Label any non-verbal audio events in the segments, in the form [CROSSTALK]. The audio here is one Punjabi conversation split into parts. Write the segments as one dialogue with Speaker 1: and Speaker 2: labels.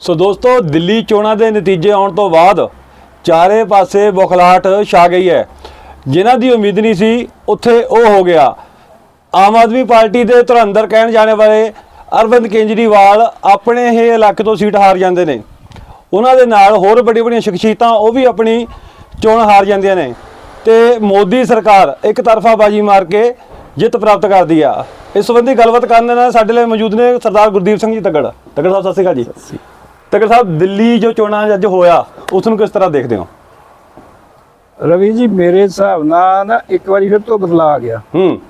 Speaker 1: ਸੋ ਦੋਸਤੋ, ਦਿੱਲੀ ਚੋਣਾਂ ਦੇ ਨਤੀਜੇ ਆਉਣ ਤੋਂ ਬਾਅਦ ਚਾਰੇ ਪਾਸੇ ਬੁਖਲਾਹਟ ਛਾ ਗਈ ਹੈ। ਜਿਨ੍ਹਾਂ ਦੀ ਉਮੀਦ ਨਹੀਂ ਸੀ, ਉੱਥੇ ਉਹ ਹੋ ਗਿਆ। ਆਮ ਆਦਮੀ ਪਾਰਟੀ ਦੇ ਧੁਰੰਦਰ ਕਹਿਣ ਜਾਣੇ ਵਾਲੇ ਅਰਵਿੰਦ ਕੇਜਰੀਵਾਲ ਆਪਣੇ ਹੀ ਇਲਾਕੇ ਤੋਂ ਸੀਟ ਹਾਰ ਜਾਂਦੇ ਨੇ। ਉਹਨਾਂ ਦੇ ਨਾਲ ਹੋਰ ਵੱਡੀ ਵੱਡੀਆਂ ਸ਼ਖਸੀਅਤਾਂ, ਉਹ ਵੀ ਆਪਣੀ ਚੋਣ ਹਾਰ ਜਾਂਦੀਆਂ ਨੇ। ਤੇ ਮੋਦੀ ਸਰਕਾਰ ਇੱਕ ਤਰਫਾ ਬਾਜੀ ਮਾਰ ਕੇ ਜਿੱਤ ਪ੍ਰਾਪਤ ਕਰਦੀ ਆ। ਇਸ ਸੰਬੰਧੀ ਗੱਲਬਾਤ ਕਰਨ ਦੇ ਨਾਲ ਸਾਡੇ ਲਈ ਮੌਜੂਦ ਨੇ ਸਰਦਾਰ ਗੁਰਦੀਪ ਸਿੰਘ ਜੀ ਤੱਗੜ। ਤੱਗੜ ਸਾਹਿਬ, ਸਤਿ ਸ਼੍ਰੀ ਅਕਾਲ ਜੀ। ਤੱਗੜ ਸਾਹਿਬ ਦਿੱਲੀ ਜੋ ਚੋਣਾਂ ਅੱਜ ਹੋਇਆ ਉਸ ਨੂੰ ਕਿਸ ਤਰ੍ਹਾਂ ਦੇਖਦੇ ਹੋ?
Speaker 2: ਰਵੀ ਜੀ ਮੇਰੇ ਹਿਸਾਬ ਨਾਲ ਨਾ ਇੱਕ ਵਾਰੀ ਫਿਰ ਤੋਂ ਬਦਲਾ ਆ ਗਿਆ।
Speaker 1: ਹੂੰ।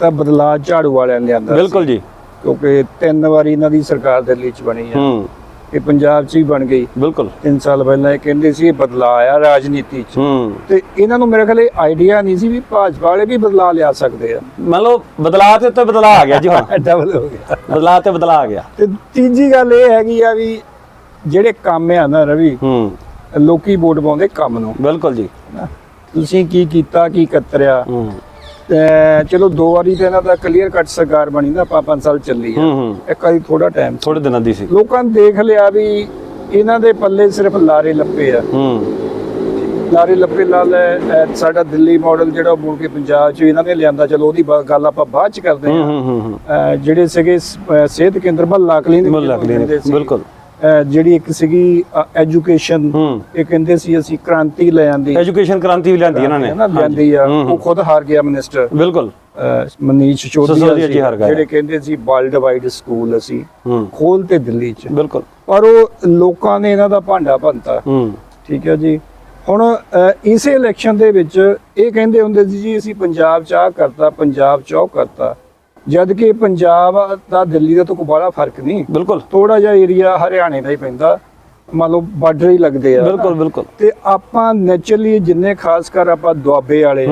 Speaker 2: ਤਾਂ ਬਦਲਾ ਝਾੜੂ ਵਾਲਿਆਂ ਨੇ ਲਿਆਂਦਾ ਸੀ,
Speaker 1: ਬਿਲਕੁਲ ਜੀ।
Speaker 2: ਕਿਉਂਕਿ ਤਿੰਨ ਵਾਰੀ ਇਹਨਾਂ ਦੀ ਸਰਕਾਰ ਦਿੱਲੀ 'ਚ ਬਣੀ ਆ।
Speaker 1: ਹੂੰ।
Speaker 2: ਇਹ ਪੰਜਾਬ 'ਚ ਹੀ ਬਣ ਗਈ।
Speaker 1: ਬਿਲਕੁਲ।
Speaker 2: 3 ਸਾਲ ਪਹਿਲਾਂ ਇਹ ਕਹਿੰਦੇ ਸੀ ਇਹ ਬਦਲਾ ਆਇਆ ਰਾਜਨੀਤੀ 'ਚ। ਤੇ ਇਹਨਾਂ ਨੂੰ ਮੇਰੇ ਖਿਆਲ ਇਹ ਆਈਡੀਆ ਨਹੀਂ ਸੀ ਵੀ ਭਾਜਪਾ ਵਾਲੇ ਵੀ ਬਦਲਾ ਲਿਆ ਸਕਦੇ ਆ।
Speaker 1: ਮੰਨ ਲਓ ਬਦਲਾਅ ਤੇ ਉੱਤੇ ਬਦਲਾਅ ਆ ਗਿਆ ਜੀ ਹੁਣ। [LAUGHS]
Speaker 2: ਡਬਲ ਹੋ ਗਿਆ।
Speaker 1: ਬਦਲਾਅ ਤੇ ਬਦਲਾਅ ਆ ਗਿਆ।
Speaker 2: ਤੇ ਤੀਜੀ ਗੱਲ ਇਹ ਹੈਗੀ ਆ ਵੀ ਜਿਹੜੇ ਕੰਮ ਆ ਨਾ ਰਵੀ
Speaker 1: ਹੂੰ।
Speaker 2: ਲੋਕੀ ਵੋਟ ਪਾਉਂਦੇ ਕੰਮ ਨੂੰ।
Speaker 1: ਬਿਲਕੁਲ ਜੀ।
Speaker 2: ਤੁਸੀਂ ਕੀ ਕੀਤਾ ਕੀ ਕਤਰਿਆ?
Speaker 1: ਹੂੰ।
Speaker 2: ਚਲੋ ਦੋ ਵਾਰੀ ਤੇ ਇਹਨਾਂ ਦਾ ਕਲੀਅਰ ਕੱਟ ਸਰਕਾਰ ਬਣੀ ਨਾ ਆਪਾਂ 5 ਸਾਲ ਚੱਲੀ ਆ। ਇੱਕ ਵਾਰੀ ਥੋੜਾ ਟਾਈਮ
Speaker 1: ਥੋੜੇ ਦਿਨਾਂ ਦੀ ਸੀ।
Speaker 2: ਲੋਕਾਂ ਨੇ ਦੇਖ ਲਿਆ ਵੀ ਇਹਨਾਂ ਦੇ ਪੱਲੇ ਸਿਰਫ ਲਾਰੇ ਲੱਪੇ ਆ। ਲਾਰੇ ਲੱਪੇ ਅਹ, ਸਾਡਾ ਦਿੱਲੀ ਮਾਡਲ ਜਿਹੜਾ ਮੁੜ ਕੇ ਪੰਜਾਬ 'ਚ ਇਹਨਾਂ ਨੇ ਲਿਆਂਦਾ। ਚਲੋ ਉਹਦੀ ਗੱਲ ਆਪਾਂ ਬਾਅਦ 'ਚ ਕਰਦੇ
Speaker 1: ਹੂੰ
Speaker 2: ਜਿਹੜੇ ਸੀਗੇ ਸਿਹਤ ਕੇਂਦਰ ਮਹੱਲਾ ਕਲੀਨਿਕ।
Speaker 1: ਬਿਲਕੁਲ।
Speaker 2: ਜਿਹੜੀ ਇੱਕ ਸੀਗੀ ਐਜੂਕੇਸ਼ਨ ਇਹ ਕਹਿੰਦੇ ਸੀ ਅਸੀਂ ਕ੍ਰਾਂਤੀ ਲੈ ਆਂਦੀ।
Speaker 1: ਐਜੂਕੇਸ਼ਨ ਕ੍ਰਾਂਤੀ ਵੀ ਲਿਆਂਦੀ ਇਹਨਾਂ ਨੇ।
Speaker 2: ਲਿਆਂਦੀ ਆ। ਉਹ ਖੁਦ ਹਾਰ ਗਿਆ ਮਿਨਿਸਟਰ
Speaker 1: ਬਿਲਕੁਲ।
Speaker 2: ਮਨੀਸ਼
Speaker 1: ਗਏ।
Speaker 2: ਜਿਹੜੇ ਕਹਿੰਦੇ ਸੀ ਵਰਲਡ ਵਾਈਡ ਸਕੂਲ ਅਸੀਂ ਖੋਲ ਤੇ ਦਿੱਲੀ 'ਚ।
Speaker 1: ਬਿਲਕੁਲ।
Speaker 2: ਪਰ ਉਹ ਲੋਕਾਂ ਨੇ ਇਹਨਾਂ ਦਾ ਭਾਂਡਾ ਭੰਤਾ ਠੀਕ ਹੈ ਜੀ। ਹੁਣ ਇਸੇ ਇਲੈਕਸ਼ਨ ਦੇ ਵਿੱਚ ਇਹ ਕਹਿੰਦੇ ਹੁੰਦੇ ਸੀ ਜੀ ਅਸੀਂ ਪੰਜਾਬ ਚ ਆਹ ਕਰਤਾ ਪੰਜਾਬ ਚ ਉਹ ਕਰਤਾ। ਜਦ ਕਿ ਪੰਜਾਬ ਦਾ ਦਿੱਲੀ ਦਾ ਤਾਂ ਕੋਈ ਬੜਾ ਫ਼ਰਕ ਨਹੀਂ।
Speaker 1: ਬਿਲਕੁਲ।
Speaker 2: ਥੋੜਾ ਜਿਹਾ ਏਰੀਆ ਹਰਿਆਣੇ ਦਾ ਹੀ ਪੈਂਦਾ। ਮੰਨ ਲਓ ਬਾਰਡਰ ਹੀ ਲੱਗਦੇ ਆ।
Speaker 1: ਬਿਲਕੁਲ ਬਿਲਕੁਲ।
Speaker 2: ਤੇ ਆਪਾਂ ਨੇਚਰਲੀ ਜਿੰਨੇ ਖਾਸ ਕਰ ਆਪਾਂ ਦੁਆਬੇ ਵਾਲੇ ਆ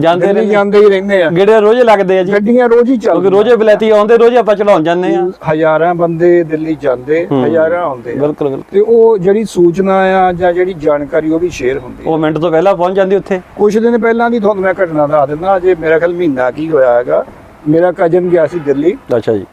Speaker 1: ਜਾਂਦੇ
Speaker 2: ਦਿੱਲੀ
Speaker 1: ਨੇ
Speaker 2: ਜਾਂਦੇ ਹੀ ਰਹਿੰਦੇ ਆ।
Speaker 1: ਗੇੜੇ ਰੋਜ਼ ਲੱਗਦੇ ਆ ਜੀ।
Speaker 2: ਗੱਡੀਆਂ ਰੋਜ਼ ਹੀ
Speaker 1: ਕਿਉਂਕਿ
Speaker 2: ਚੱਲਦੀਆਂ
Speaker 1: ਰੋਜ਼ੇ ਬਲੈਤੀ ਆਉਂਦੇ ਰੋਜ਼ ਆਪਾਂ ਚਲਾਉਣ ਜਾਂਦੇ ਆ।
Speaker 2: ਹਜ਼ਾਰਾਂ ਬੰਦੇ ਦਿੱਲੀ ਜਾਂਦੇ। ਹਜ਼ਾਰਾਂ ਆਉਂਦੇ ਆ।
Speaker 1: ਬਿਲਕੁਲ ਬਿਲਕੁਲ।
Speaker 2: ਤੇ ਉਹ ਜਿਹੜੀ ਸੂਚਨਾ ਆ ਜਾਂ ਜਿਹੜੀ ਜਾਣਕਾਰੀ ਉਹ ਵੀ ਸ਼ੇਅਰ ਹੁੰਦੀ
Speaker 1: ਉਹ ਮਿੰਟ ਤੋਂ ਪਹਿਲਾਂ ਪਹੁੰਚ ਜਾਂਦੀ ਉੱਥੇ।
Speaker 2: ਕੁਝ ਦਿਨ ਪਹਿਲਾਂ ਦੀ ਤੁਹਾਨੂੰ ਮੈਂ ਘਟਨਾ ਦੱਸ ਦਿੰਦਾ ਅਜੇ ਮੇਰਾ ਖਿਆਲ ਮਹੀਨਾ ਕੀ ਹੋਇਆ ਹੈਗਾ। ਮੇਰਾ ਕਜ਼ਨ ਗਿਆ ਸੀ ਦਿੱਲੀ।
Speaker 1: ਅੱਛਾ ਜੀ।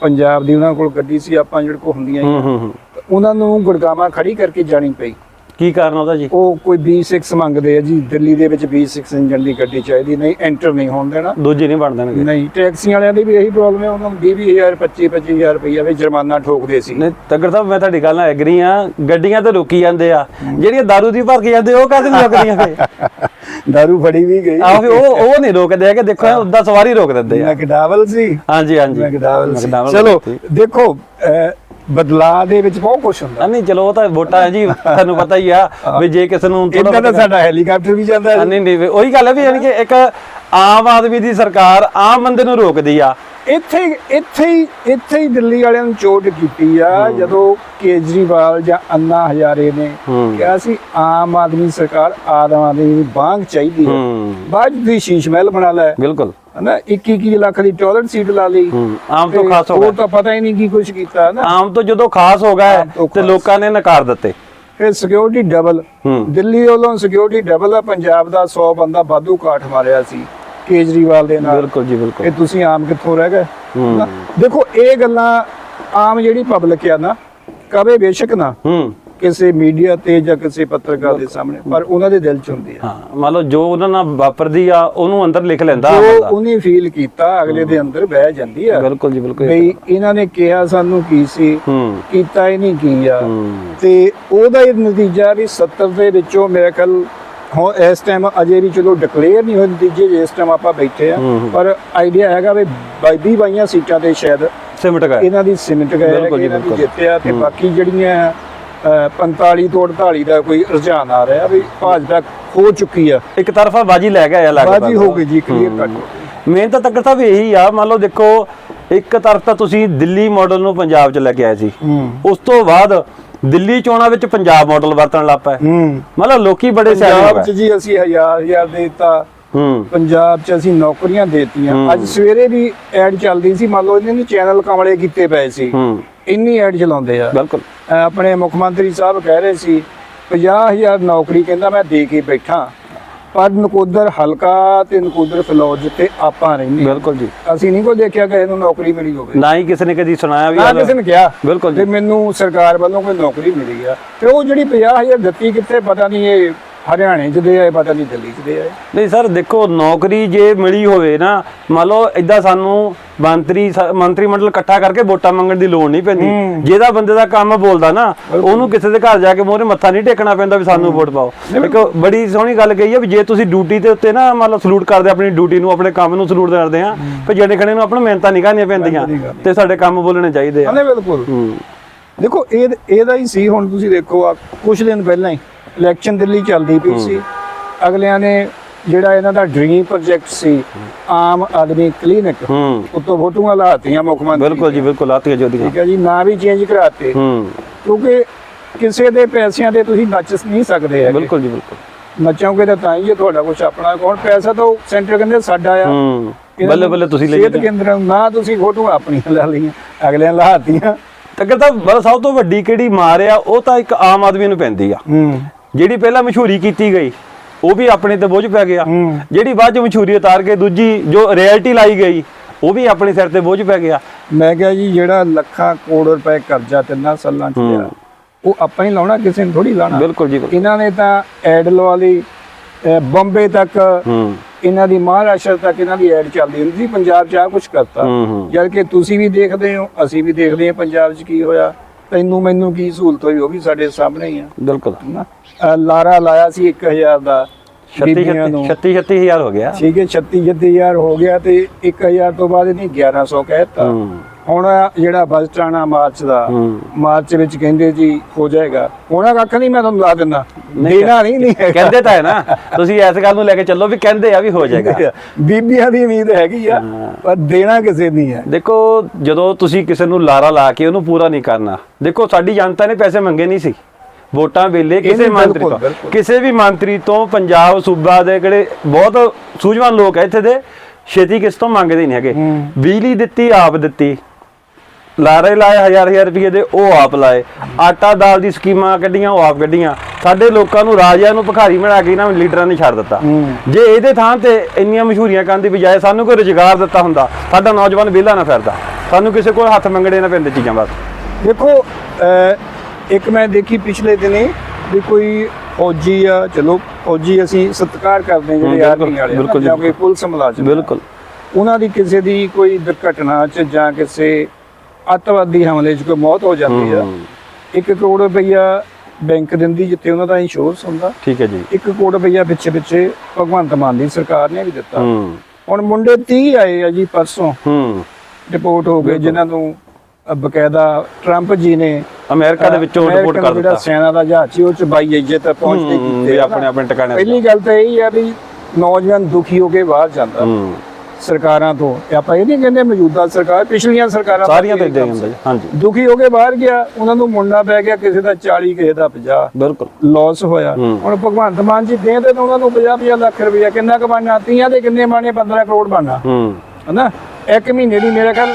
Speaker 2: ਪੰਜਾਬ ਦੀ ਉਹਨਾਂ ਕੋਲ ਗੱਡੀ ਸੀ ਆਪਾਂ ਜਿਹੜੇ ਕੋ ਹੁੰਦੀਆਂ ਹੂੰ। ਉਹਨਾਂ ਨੂੰ ਗੁੜਗਾਵਾਂ ਖੜੀ ਕਰਕੇ ਜਾਣੀ ਪਈ।
Speaker 1: ਕੀ ਕਾਰਨ ਉਹਦਾ ਜੀ?
Speaker 2: ਉਹ ਕੋਈ B6 ਮੰਗਦੇ ਆ ਜੀ ਦਿੱਲੀ ਦੇ ਵਿੱਚ B6 ਇੰਜਨ ਦੀ ਗੱਡੀ ਚਾਹੀਦੀ ਨਹੀਂ ਐਂਟਰ ਨਹੀਂ ਹੋਣ ਦੇਣਾ।
Speaker 1: ਦੂਜੇ ਨਹੀਂ ਬਣ ਦੇਣਗੇ।
Speaker 2: ਨਹੀਂ ਟੈਕਸੀਆਂ ਵਾਲਿਆਂ ਦੀ ਵੀ ਇਹੀ ਪ੍ਰੋਬਲਮ ਹੈ ਉਹਨਾਂ ਨੂੰ 20000 25 25000 ਰੁਪਈਆ ਵੀ ਜੁਰਮਾਨਾ ਠੋਕਦੇ ਸੀ।
Speaker 1: ਨਹੀਂ ਤੱਗੜ ਸਾਹਿਬ ਮੈਂ ਤੁਹਾਡੀ ਗੱਲ ਨਾਲ ਐਗਰੀ ਆ। ਗੱਡੀਆਂ ਤੇ ਰੋਕੀ ਜਾਂਦੇ ਆ। ਜਿਹੜੀਆਂ ਦਾਰੂ ਦੀ ਭਰ ਕੇ ਜਾਂਦੇ ਉਹ ਕਾਹਦੇ ਨਹੀਂ ਰੁਕਦੀਆਂ ਫੇ
Speaker 2: ਦਾਰੂ [LAUGHS] ਫੜੀ ਵੀ ਗਈ।
Speaker 1: ਆਹ ਉਹ ਉਹ ਨਹੀਂ ਰੋਕਦੇ ਹੈਗੇ। ਦੇਖੋ ਉਦਾਂ ਸਵਾਰੀ ਰੋਕ ਦਿੰਦੇ ਆ।
Speaker 2: ਮੈਕਡਾਵਲ ਸੀ।
Speaker 1: ਹਾਂਜੀ ਹਾਂਜੀ।
Speaker 2: ਮੈਕਡਾਵਲ ਚਲੋ। ਦੇਖੋ ਬਦਲਾਅ ਦੇ ਵਿੱਚ ਬਹੁਤ ਕੁਝ ਹੁੰਦਾ।
Speaker 1: ਨਹੀਂ ਚਲੋ ਉਹ ਤਾਂ ਵੋਟਾਂ ਹੈ ਜੀ ਤੁਹਾਨੂੰ ਪਤਾ ਹੀ ਆ ਵੀ ਜੇ ਕਿਸੇ ਨੂੰ ਥੋੜਾ
Speaker 2: ਇਦਾਂ ਤਾਂ ਸਾਡਾ ਹੈਲੀਕਾਪਟਰ ਵੀ ਜਾਂਦਾ
Speaker 1: ਨਹੀਂ ਨਹੀਂ ਉਹੀ ਗੱਲ ਹੈ ਵੀ ਯਾਨੀ ਕਿ ਇੱਕ ਆਮ ਆਦਮੀ ਦੀ ਸਰਕਾਰ ਆਮ ਬੰਦੇ ਨੂੰ ਰੋਕਦੀ ਆ।
Speaker 2: ਇੱਥੇ ਇੱਥੇ ਹੀ ਇੱਥੇ ਹੀ ਦਿੱਲੀ ਵਾਲਿਆਂ ਨੂੰ ਚੋਟ ਕੀਤੀ ਆ ਜਦੋਂ ਕੇਜਰੀਵਾਲ ਜਾਂ ਅੰਨਾ ਹਜ਼ਾਰੇ ਨੇ। ਕਿਹਾ ਸੀ ਆਮ ਆਦਮੀ ਸਰਕਾਰ ਆਦਮ ਆਦਮੀ ਦੀ ਬਾਂਗ ਚਾਹੀਦੀ ਹੈ। ਬਾਅਦ ਦੀ ਸ਼ੀਸ਼ ਮਹਿਲ ਬਣਾ ਲੈ
Speaker 1: ਬਿਲਕੁਲ।
Speaker 2: ਹਨਾ 21 21 ਲੱਖ ਦੀ ਟਾਇਲਟ ਸੀਟ ਲਾ ਲਈ।
Speaker 1: ਆਮ ਤੋਂ ਖਾਸ ਹੋ
Speaker 2: ਉਹ
Speaker 1: ਗਿਆ।
Speaker 2: ਤਾਂ ਪਤਾ ਹੀ ਨਹੀਂ ਕੀ ਕੁਝ ਕੀਤਾ ਨਾ
Speaker 1: ਆਮ ਤੋਂ ਜਦੋਂ ਖਾਸ ਹੋ ਗਿਆ
Speaker 2: ਤੋਂ।
Speaker 1: ਲੋਕਾਂ ਨੇ ਨਕਾਰ ਦਿੱਤੇ।
Speaker 2: ਫਿਰ ਸਿਕਿਉਰਿਟੀ ਡਬਲ ਦਿੱਲੀ ਵੱਲੋਂ ਸਿਕਿਉਰਿਟੀ ਡਬਲ ਆ ਪੰਜਾਬ ਦਾ 100 ਬੰਦਾ ਵਾਧੂ ਕਾਠ ਮਾਰਿਆ ਸੀ। ਕੇਜਰੀਵਾਲ ਦੇ ਨਾਲ।
Speaker 1: ਬਿਲਕੁਲ ਜੀ ਬਿਲਕੁਲ।
Speaker 2: ਇਹ ਤੁਸੀਂ ਆਮ ਕਿੱਥੋਂ ਰਹਿ ਗਏ? ਦੇਖੋ ਇਹ ਗੱਲਾਂ ਆਮ ਜਿਹੜੀ ਪਬਲਿਕ ਆ ਨਾ ਕਵੇ ਬੇਸ਼ੱਕ ਨਾ
Speaker 1: ਹੂੰ।
Speaker 2: ਕਿਸੇ ਮੀਡੀਆ ਤੇ ਜਾਂ ਕਿਸੇ ਪੱਤਰਕਾਰ ਦੇ ਸਾਹਮਣੇ ਪਰ ਉਹਨਾਂ ਦੇ ਦਿਲ ਚ ਹੁੰਦੀ ਆ।
Speaker 1: ਹਾਂ ਮੰਨ ਲਓ ਜੋ ਉਹਨਾਂ ਨਾਲ ਵਾਪਰਦੀ ਆ ਉਹਨੂੰ ਅੰਦਰ ਲਿਖ ਲੈਂਦਾ ਬੰਦਾ।
Speaker 2: ਉਹਨੇ ਫੀਲ ਕੀਤਾ ਅਗਲੇ ਦੇ ਅੰਦਰ ਬਹਿ ਜਾਂਦੀ ਆ।
Speaker 1: ਬਿਲਕੁਲ ਜੀ ਬਿਲਕੁਲ।
Speaker 2: ਬਈ ਇਹਨਾਂ ਨੇ ਕਿਹਾ ਸਾਨੂੰ ਕੀ ਸੀ? ਕੀਤਾ ਹੀ ਨਹੀਂ ਕੀ ਆ। ਤੇ ਉਹਦਾ ਇਹ ਨਤੀਜਾ ਵੀ 70 ਦੇ ਵਿੱਚੋਂ ਮੇਰੇ ਖਿਆਲ ਹੁਣ ਇਸ ਟਾਈਮ ਅਜੇ ਵੀ ਚਲੋ ਡਿਕਲੇਅਰ ਨਹੀਂ ਹੋਏ ਨਤੀਜੇ ਜਿਸ ਟਾਈਮ ਆਪਾਂ ਬੈਠੇ ਆ
Speaker 1: ਹੂੰ, ਹੂੰ।
Speaker 2: ਪਰ ਆਈਡੀਆ ਹੈਗਾ ਵੀ 22 ਬਾਈਆਂ ਸੀਟਾਂ ਤੇ ਸ਼ਾਇਦ
Speaker 1: ਸਿਮਟ ਗਏ।
Speaker 2: ਇਹਨਾਂ ਦੀ ਸਿਮਟ ਗਏ
Speaker 1: ਬਿਲਕੁਲ ਜੀ, ਬਿਲਕੁਲ।
Speaker 2: ਜਿੱਤਿਆ ਤੇ ਬਾਕੀ ਜਿਹੜੀਆਂ ਅਹ, 45 ਤੋਂ 48 ਦਾ ਕੋਈ ਰੁਝਾਨ ਆ ਰਿਹਾ ਵੀ ਭਾਜਪਾ ਖੋ ਚੁੱਕੀ ਆ।
Speaker 1: ਇੱਕ ਤਰਫਾ ਬਾਜੀ ਲੈ ਗਿਆ ਲਗਭਗ
Speaker 2: ਬਾਜੀ ਹੋ ਗਈ ਜੀ ਕਲੀਅਰ ਕੱਟ
Speaker 1: ਮੇਨ ਤਾਂ ਤੱਕਰ ਸਾਹਿਬ ਇਹੀ ਆ ਮੰਨ ਲਓ ਦੇਖੋ ਇੱਕ ਤਰਫ ਤਾਂ ਤੁਸੀਂ ਦਿੱਲੀ ਮਾਡਲ ਨੂੰ ਪੰਜਾਬ 'ਚ ਲੈ ਕੇ ਆਏ ਸੀ। ਉਸ ਤੋਂ ਬਾਅਦ ਦਿੱਲੀ ਚੋਣਾਂ ਵਿੱਚ ਪੰਜਾਬ ਮਾਡਲ ਵਰਤਣ ਲੱਗ ਪਏ। ਮਤਲਬ ਲੋਕੀ ਬੜੇ ਸਿਆਣੇ
Speaker 2: ਪੰਜਾਬ ਚ ਜੀ ਅਸੀਂ ਹਜ਼ਾਰ ਹਜ਼ਾਰ ਦੇਤਾ। ਪੰਜਾਬ ਚ ਅਸੀਂ ਨੌਕਰੀਆਂ ਦੇਤੀਆਂ। ਅੱਜ ਸਵੇਰੇ ਵੀ ਐਡ ਚੱਲਦੀ ਸੀ ਮੰਨ ਲਓ ਇਹਨਾਂ ਨੇ ਚੈਨਲ ਕਮਲੇ ਕੀਤੇ ਪਏ ਸੀ। ਇੰਨੀ ਐਡ ਚਲਾਉਂਦੇ ਆ।
Speaker 1: ਬਿਲਕੁਲ।
Speaker 2: ਆਪਣੇ ਮੁੱਖ ਮੰਤਰੀ ਸਾਹਿਬ ਕਹਿ ਰਹੇ ਸੀ 50000 ਨੌਕਰੀ ਕਹਿੰਦਾ ਮੈਂ ਦੇ ਕੇ ਬੈਠਾ। ਪਰ ਨਕੋਦਰ ਹਲਕਾ ਤੇ ਨਕੋਦਰ ਫਲੌਜ ਜਿੱਥੇ ਆਪਾਂ ਰਹਿੰਦੇ ਹਾਂ।
Speaker 1: ਬਿਲਕੁਲ ਜੀ।
Speaker 2: ਅਸੀਂ ਨਹੀਂ ਕੋਈ ਦੇਖਿਆ ਕਿ ਇਹਨੂੰ ਨੌਕਰੀ ਮਿਲੀ ਹੋਵੇ।
Speaker 1: ਨਾ ਹੀ ਕਿਸੇ ਨੇ ਕਦੀ ਸੁਣਾਇਆ ਵੀ
Speaker 2: ਨਾ ਕਿਸੇ ਨੇ ਕਿਹਾ।
Speaker 1: ਬਿਲਕੁਲ
Speaker 2: ਤੇ
Speaker 1: ਜੀ
Speaker 2: ਮੈਨੂੰ ਸਰਕਾਰ ਵੱਲੋਂ ਕੋਈ ਨੌਕਰੀ ਮਿਲੀ ਆ। ਤੇ ਉਹ ਜਿਹੜੀ 50000 ਦਿੱਤੀ ਕਿੱਥੇ ਪਤਾ ਨਹੀਂ ਇਹ ਹਰਿਆਣੇ ਚ ਦੇ ਆਏ ਪਤਾ ਨਹੀਂ ਦਿੱਲੀ ਚ ਦੇ ਆਏ।
Speaker 1: ਨਹੀਂ ਸਰ ਦੇਖੋ ਨੌਕਰੀ ਜੇ ਮਿਲੀ ਹੋਵੇ ਨਾ ਮੰਨ ਲਓ ਇਦਾਂ ਸਾਨੂੰ ਮੰਤਰੀ ਮੰਤਰੀ ਮੰਡਲ ਇਕੱਠਾ ਕਰਕੇ ਵੋਟਾਂ ਮੰਗਣ ਦੀ ਲੋੜ ਨਹੀਂ ਪੈਂਦੀ। ਜਿਹਦਾ ਬੰਦੇ ਦਾ ਕੰਮ ਬੋਲਦਾ ਨਾ ਉਹਨੂੰ ਕਿਸੇ ਦੇ ਘਰ ਜਾ ਕੇ ਮੋਹਰੇ ਮੱਥਾ ਨਹੀਂ ਟੇਕਣਾ ਪੈਂਦਾ ਵੀ ਸਾਨੂੰ ਵੋਟ ਪਾਓ। ਇੱਕ ਬੜੀ ਸੋਹਣੀ ਗੱਲ ਕਹੀ ਹੈ ਵੀ ਜੇ ਤੁਸੀਂ ਡਿਊਟੀ ਦੇ ਉੱਤੇ ਨਾ ਮੰਨ ਲਓ ਸਲੂਟ ਕਰਦੇ ਆਪਣੀ ਡਿਊਟੀ ਨੂੰ ਆਪਣੇ ਕੰਮ ਨੂੰ ਸਲੂਟ ਕਰਦੇ ਆ ਤੇ ਜਿਹੜੇ ਖੜੇ ਨੂੰ ਆਪਣਾ ਮਿਹਨਤਾਂ ਨਹੀਂ ਕਰਨੀਆਂ ਪੈਂਦੀਆਂ। ਤੇ ਸਾਡੇ ਕੰਮ ਬੋਲਣੇ ਚਾਹੀਦੇ ਆ।
Speaker 2: ਬਿਲਕੁਲ। ਦੇਖੋ ਇਹ ਇਹਦਾ ਹੀ ਸੀ ਹੁਣ ਤੁਸੀਂ ਦੇਖੋ ਆ ਕੁਝ ਦਿਨ ਪਹਿਲਾਂ ਹੀ ਇਲੈਕਸ਼ਨ ਦਿੱਲੀ ਚੱਲਦੀ ਪਈ ਸੀ। ਅਗਲਿਆਂ ਨੇ ਜਿਹੜਾ ਇਹਨਾਂ ਦਾ ਡ੍ਰੀਮ ਪ੍ਰੋਜੈਕਟ ਸੀ ਆਮ ਆਦਮੀ ਕਲੀਨਿਕ
Speaker 1: ਹੂੰ।
Speaker 2: ਉੱਤੋਂ ਫੋਟੋਆਂ ਲਾਤੀਆਂ ਮੁੱਖ ਮੰਤਰੀ
Speaker 1: ਬਿਲਕੁਲ ਜੀ ਬਿਲਕੁਲ ਆਤੀਆਂ ਜੋਦੀਆਂ
Speaker 2: ਠੀਕ ਹੈ ਜੀ ਨਾਂ ਵੀ ਚੇਂਜ ਕਰਾਤੇ।
Speaker 1: ਹੂੰ।
Speaker 2: ਕਿਉਂਕਿ ਕਿਸੇ ਦੇ ਪੈਸਿਆਂ ਤੇ ਤੁਸੀਂ ਨੱਚ ਨਹੀਂ ਸਕਦੇ ਹੈਗੇ।
Speaker 1: ਬਿਲਕੁਲ ਜੀ ਬਿਲਕੁਲ।
Speaker 2: ਨੱਚੋਗੇ ਤਾਂ ਤਾਂ ਹੀ ਜੇ ਤੁਹਾਡਾ ਕੁਝ ਆਪਣਾ। ਕੌਣ ਪੈਸਾ ਤਾਂ ਸੈਂਟਰ ਕਹਿੰਦੇ ਸਾਡਾ ਆ।
Speaker 1: ਹੂੰ। ਬੱਲੇ ਬੱਲੇ ਤੁਸੀਂ ਲੈ
Speaker 2: ਸਿਹਤ ਕੇਂਦਰ ਨਾ ਤੁਸੀਂ ਫੋਟੋਆਂ ਆਪਣੀਆਂ ਲਾ ਲਈਆਂ ਅਗਲਿਆਂ ਲਾਤੀਆਂ।
Speaker 1: ਤੱਕਰ ਤਾਂ ਬਸ ਸਭ ਤੋਂ ਵੱਡੀ ਕਿਹੜੀ ਮਾਰ ਆ ਉਹ ਤਾਂ ਇੱਕ ਆਮ ਆਦਮੀ ਨੂੰ ਪੈਂਦੀ ਆ।
Speaker 2: ਹੂੰ।
Speaker 1: ਜਿਹੜੀ ਪਹਿਲਾਂ ਮਸ਼ਹੂਰੀ ਕੀਤੀ ਗਈ ਉਹ ਵੀ ਆਪਣੇ ਤੇ ਬੋਝ ਪੈ ਗਿਆ। ਜਿਹੜੀ ਬਾਅਦ ਚ ਮਸ਼ਹੂਰੀ ਉਤਾਰ ਕੇ ਦੂਜੀ ਜੋ ਰਿਐਲਿਟੀ ਲਾਈ ਗਈ ਉਹ ਵੀ ਆਪਣੇ ਸਿਰ ਤੇ ਬੋਝ ਪੈ ਗਿਆ।
Speaker 2: ਮੈਂ ਕਿਹਾ ਜੀ ਜਿਹੜਾ ਲੱਖਾਂ ਕਰੋੜ ਰੁਪਏ ਕਰਜ਼ਾ ਤਿੰਨਾਂ ਸਾਲਾਂ ਚ ਲਿਆ ਉਹ ਆਪਾਂ ਹੀ ਲਾਉਣਾ ਕਿਸੇ ਨੇ ਥੋੜੀ ਲਾਉਣਾ।
Speaker 1: ਬਿਲਕੁਲ ਜੀ।
Speaker 2: ਇਹਨਾਂ ਨੇ ਤਾਂ ਐਡ ਲਵਾ ਲਈ ਬੰਬੇ ਤੱਕ ਇਹਨਾਂ ਦੀ ਮਹਾਰਾਸ਼ਟਰ ਤੱਕ ਇਹਨਾਂ ਦੀ ਐਡ ਚੱਲਦੀ ਹੁੰਦੀ ਸੀ ਪੰਜਾਬ 'ਚ ਆ ਕੁਝ ਕਰਤਾ। ਜਦ ਕਿ ਤੁਸੀਂ ਵੀ ਦੇਖਦੇ ਹੋ ਅਸੀਂ ਵੀ ਦੇਖਦੇ ਹਾਂ ਪੰਜਾਬ 'ਚ ਕੀ ਹੋਇਆ ਤੈਨੂੰ ਮੈਨੂੰ ਕੀ ਸਹੂਲਤ ਹੋਈ ਉਹ ਵੀ ਸਾਡੇ ਸਾਹਮਣੇ ਹੀ ਆ।
Speaker 1: ਬਿਲਕੁਲ।
Speaker 2: ਲਾਰਾ ਲਾਇਆ ਸੀ 1000 ਦਾ
Speaker 1: 36
Speaker 2: ਬੀਬੀਆਂ ਨੂੰ।
Speaker 1: 36 36000 ਹੋ ਗਿਆ।
Speaker 2: ਠੀਕ ਹੈ 36 36000 ਹੋ ਗਿਆ ਤੇ 1000 ਤੋਂ ਬਾਅਦ ਇਹਨੇ 1100 ਕਹਿਤਾ
Speaker 1: ਹੂੰ।
Speaker 2: ਹੁਣ ਜਿਹੜਾ ਬਜਟ ਆਣਾ ਮਾਰਚ ਦਾ
Speaker 1: ਹੂੰ।
Speaker 2: ਮਾਰਚ ਵਿੱਚ ਕਹਿੰਦੇ ਜੀ ਹੋ ਜਾਏਗਾ। ਹੋਣਾ ਕੱਖ ਨਹੀਂ ਮੈਂ ਤੁਹਾਨੂੰ ਲਾ ਦਿੰਦਾ।
Speaker 1: ਨਹੀਂ
Speaker 2: ਦੇਣਾ ਨਹੀਂ ਨਹੀਂ ਹੈਗਾ।
Speaker 1: ਕਹਿੰਦੇ ਤਾਂ ਹੈ ਨਾ। ਤੁਸੀਂ ਇਸ ਗੱਲ ਨੂੰ ਲੈ ਕੇ ਚੱਲੋ ਵੀ ਕਹਿੰਦੇ ਆ ਵੀ ਹੋ ਜਾਏਗਾ।
Speaker 2: ਬੀਬੀਆਂ ਦੀ ਉਮੀਦ ਹੈਗੀ ਆ ਪਰ ਦੇਣਾ ਕਿਸੇ ਨਹੀਂ ਹੈ।
Speaker 1: ਦੇਖੋ ਜਦੋਂ ਤੁਸੀਂ ਕਿਸੇ ਨੂੰ ਲਾਰਾ ਲਾ ਕੇ ਉਹਨੂੰ ਪੂਰਾ ਨਹੀਂ ਕਰਨਾ ਦੇਖੋ ਸਾਡੀ ਜਨਤਾ ਨੇ ਪੈਸੇ ਮੰਗੇ ਨਹੀਂ ਸੀ। ਵੋਟਾਂ ਵੇਲੇ ਕਿਸੇ ਮੰਤਰੀ ਤੋਂ। ਕਿਸੇ ਵੀ ਮੰਤਰੀ ਤੋਂ ਪੰਜਾਬ ਸੂਬਾ ਦੇ ਜਿਹੜੇ ਬਹੁਤ ਸੂਝਵਾਨ ਲੋਕ ਹੈ ਇੱਥੇ ਦੇ ਛੇਤੀ ਕਿਸ ਤੋਂ ਮੰਗਦੇ ਨਹੀਂ ਹੈਗੇ। ਬਿਜਲੀ ਦਿੱਤੀ ਆਪ ਦਿੱਤੀ। ਲਾਰੇ ਲਾਏ ਹਜ਼ਾਰ ਹਜ਼ਾਰ ਰੁਪਏ ਦੇ ਉਹ ਆਪ ਲਾਏ। ਆਟਾ ਦਾਲ ਦੀ ਸਕੀਮਾਂ ਕੱਢੀਆਂ ਉਹ ਆਪ ਕੱਢੀਆਂ। ਸਾਡੇ ਲੋਕਾਂ ਨੂੰ ਰਾਜਿਆਂ ਨੂੰ ਭਿਖਾਰੀ ਬਣਾ ਕੇ ਇਹਨਾਂ ਲੀਡਰਾਂ ਨੇ ਛੱਡ ਦਿੱਤਾ। ਜੇ ਇਹਦੇ ਥਾਂ ਤੇ ਇੰਨੀਆਂ ਮਸ਼ਹੂਰੀਆਂ ਕਰਨ ਦੀ ਬਜਾਏ ਸਾਨੂੰ ਕੋਈ ਰੁਜ਼ਗਾਰ ਦਿੱਤਾ ਹੁੰਦਾ ਸਾਡਾ ਨੌਜਵਾਨ ਵਿਹਲਾ ਨਾ ਫਿਰਦਾ। ਸਾਨੂੰ ਕਿਸੇ ਕੋਲ ਹੱਥ ਮੰਗਣੇ ਨਾ ਪੈਂਦੇ ਚੀਜ਼ਾਂ ਬਸ
Speaker 2: ਦੇਖੋ ਇੱਕ ਮੈਂ ਦੇਖੀ ਪਿਛਲੇ ਦਿਨੇ ਵੀ ਕੋਈ ਫੌਜੀ ਆ ਚਲੋ ਫੌਜੀ ਅਸੀਂ ਸਤਿਕਾਰ ਕਰਦੇ ਹਾਂ ਜਿਹੜੇ ਆਰਮੀ ਵਾਲੇ
Speaker 1: ਬਿਲਕੁਲ
Speaker 2: ਕੋਈ ਪੁਲਿਸ ਮੁਲਾਜ਼ਮ।
Speaker 1: ਬਿਲਕੁਲ।
Speaker 2: ਉਹਨਾਂ ਦੀ ਕਿਸੇ ਦੀ ਕੋਈ ਦੁਰਘਟਨਾ 'ਚ ਜਾਂ ਕਿਸੇ ਅੱਤਵਾਦੀ ਹਮਲੇ 'ਚ ਕੋਈ ਮੌਤ ਹੋ ਜਾਂਦੀ ਆ।
Speaker 1: ਹੂੰ,
Speaker 2: 1 ਕਰੋੜ ਰੁਪਈਆ ਬੈਂਕ ਦਿੰਦੀ ਜਿੱਥੇ ਉਹਨਾਂ ਦਾ ਇੰਸ਼ੋਰੈਂਸ ਹੁੰਦਾ।
Speaker 1: ਠੀਕ ਹੈ ਜੀ।
Speaker 2: 1 ਕਰੋੜ ਰੁਪਈਆ ਪਿੱਛੇ ਪਿੱਛੇ ਭਗਵੰਤ ਮਾਨ ਦੀ ਸਰਕਾਰ ਨੇ ਵੀ ਦਿੱਤਾ। ਹੁਣ ਮੁੰਡੇ 30 ਆਏ ਆ ਜੀ ਪਰਸੋਂ।
Speaker 1: ਹੂੰ।
Speaker 2: ਰਿਪੋਰਟ ਹੋ ਗਏ ਜਿਨ੍ਹਾਂ ਨੂੰ ਬਕਾਇਦਾ ਟਰੰਪ ਜੀ ਨੇ
Speaker 1: ਅਮਰੀਕਾ ਦੇ ਵਿੱਚੋਂ ਰਿਪੋਰਟ ਕਰ
Speaker 2: ਜਿਹੜਾ
Speaker 1: ਦਿੱਤਾ।
Speaker 2: ਸੈਨਾ ਦਾ ਜਹਾਜ਼ ਸੀ ਉਹ ਚ ਬਾਈ ਇੱਜ਼ਤ ਪਹੁੰਚ ਨਹੀਂ
Speaker 1: ਹੂੰ,
Speaker 2: ਕੀਤੇ।
Speaker 1: ਆਪਣੇ ਆਪਣੇ ਟਿਕਾਣੇ ਤੇ।
Speaker 2: ਪਹਿਲੀ ਗੱਲ ਤਾਂ ਇਹ ਹੈ ਵੀ ਨੌਜਵਾਨ ਦੁਖੀ ਹੋ ਕੇ ਬਾਹਰ ਜਾਂਦਾ। ਸਰਕਾਰਾਂ ਤੋਂ। ਆਪਾਂ ਇਹ ਨਹੀਂ ਕਹਿੰਦੇ ਮੌਜੂਦਾ ਸਰਕਾਰ ਪਿਛਲੀਆਂ ਸਰਕਾਰਾਂ
Speaker 1: ਸਾਰੀਆਂ ਤੇ ਇਦਾਂ ਹੁੰਦਾ ਹਾਂਜੀ।
Speaker 2: ਦੁਖੀ ਹੋ ਕੇ ਬਾਹਰ ਗਿਆ ਉਹਨਾਂ ਨੂੰ ਮੁੰਡਾ ਪੈ ਗਿਆ ਕਿਸੇ ਦਾ 40 ਕਿਸੇ ਦਾ 50
Speaker 1: ਬਿਲਕੁਲ।
Speaker 2: ਲਾਸ ਹੋਇਆ। ਹੁਣ ਭਗਵੰਤ ਮਾਨ ਜੀ ਦੇ ਤਾਂ ਉਹਨਾਂ ਨੂੰ 50 50 ਲੱਖ ਰੁਪਇਆ ਕਿੰਨਾ ਕੁ ਬਣਨਾ ਤੀਆਂ ਦੇ ਕਿੰਨੇ ਬਣਨੇ 15 ਕਰੋੜ ਬਣਨਾ।
Speaker 1: ਹੂੰ।
Speaker 2: ਹਨਾ? ਇੱਕ ਮਹੀਨੇ ਦੀ ਮੇਰੇ ਖਿਆਲ